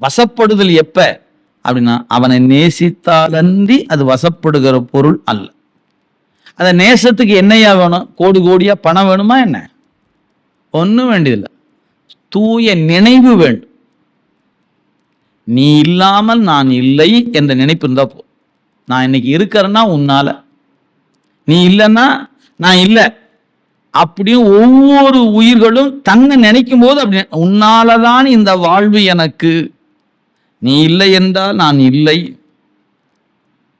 வசப்படுதல் எப்ப? அப்படின்னா அவனை நேசித்தாலன்றி அது வசப்படுகிற பொருள் அல்ல. அந்த நேசத்துக்கு என்னையா வேணும்? கோடி கோடியா பணம் வேணுமா என்ன? ஒன்றும் வேண்டியதில்லை. தூய நினைவு வேண்டும். நீ இல்லாமல் நான் இல்லை என்ற நினைப்பு இருந்தா போ. நான் இன்னைக்கு இருக்கிறேன்னா உன்னால. நீ இல்லைன்னா நான் இல்லை. அப்படியும் ஒவ்வொரு உயிர்களும் தன்னை நினைக்கும் போது அப்படி உன்னாலதான் இந்த வாழ்வு எனக்கு. நீ இல்லை என்றால் நான் இல்லை.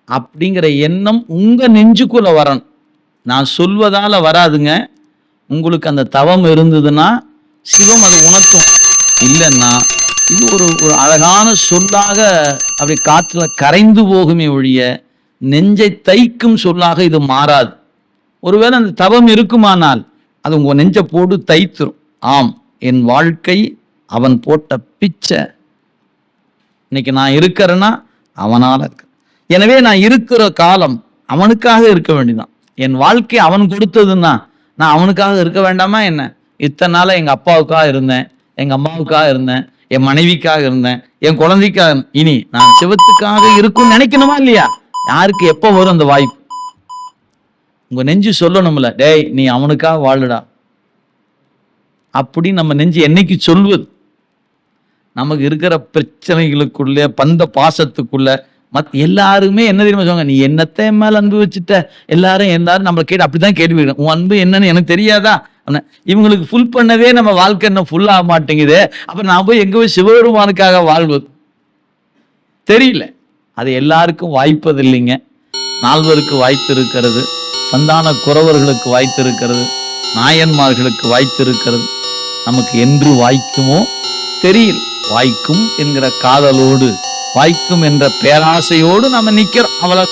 அப்படிங்கிற எண்ணம் உங்கள் நெஞ்சுக்குள்ள வரணும். நான் சொல்வதால் வராதுங்க. உங்களுக்கு அந்த தவம் இருந்ததுன்னா சிவம் அதை உணர்த்தும். இல்லைன்னா இது ஒரு ஒரு அழகான சொல்லாக அப்படி காற்றுல கரைந்து போகுமே ஒழிய நெஞ்சை தைக்கும் சொல்லாக இது மாறாது. ஒருவேளை அந்த தவம் இருக்குமானால் அது உங்கள் நெஞ்சை போட்டு தைத்துரும். ஆம் என் வாழ்க்கை அவன் போட்ட பிச்சை. இன்னைக்கு நான் இருக்கிறேன்னா அவனால் இருக்கு. எனவே நான் இருக்கிற காலம் அவனுக்காக இருக்க வேண்டியதான் என் வாழ்க்கை அவன் கொடுத்ததுன்னா நான் அவனுக்காக இருக்க வேண்டாமா என்ன? இத்தனை நாளாக எங்கள் அப்பாவுக்காக இருந்தேன் எங்கள் அம்மாவுக்காக இருந்தேன் என் மனைவிக்காக இருந்தேன் என் குழந்தைக்காக இனி நான் சிவத்துக்காக இருக்கும்னு நினைக்கணுமா இல்லையா? யாருக்கு எப்போ வரும் அந்த வாய்ப்பு? உங்க நெஞ்சு சொல்லணும்ல டேய் நீ அவனுக்காக வாழுடா. அப்படி நம்ம நெஞ்சு என்னைக்கு சொல்வது? நமக்கு இருக்கிற பிரச்சனைகளுக்குள்ளே பந்த பாசத்துக்குள்ள மத் எல்லாருமே என்ன தெரியுமா சொல்லுவாங்க? நீ என்னத்தை என் அன்பு வச்சுட்ட? எல்லாரும் எல்லாரும் நம்மளை கேட்டு அப்படிதான் கேள்வி உன் அன்பு என்னன்னு எனக்கு தெரியாதா? இவங்களுக்கு ஃபுல் பண்ணவே நம்ம வாழ்க்கை என்ன ஃபுல் ஆக மாட்டேங்குது. அப்புறம் நான் போய் எங்கே போய் சிவபெருமானுக்காக வாழ்வது? தெரியல. அது எல்லாருக்கும் வாய்ப்பது இல்லைங்க நால்வருக்கு வாய்த்து இருக்கிறது. சந்தான குறவர்களுக்கு வாய்த்து இருக்கிறது. நாயன்மார்களுக்கு வாய்த்து இருக்கிறது. நமக்கு என்று வாய்க்குமோ? தெரியல. வாய்க்கும் என்கிற காதலோடு வாய்க்கும் என்ற பேராசையோடு நம்ம நிக்கிறோம். அவ்வளவு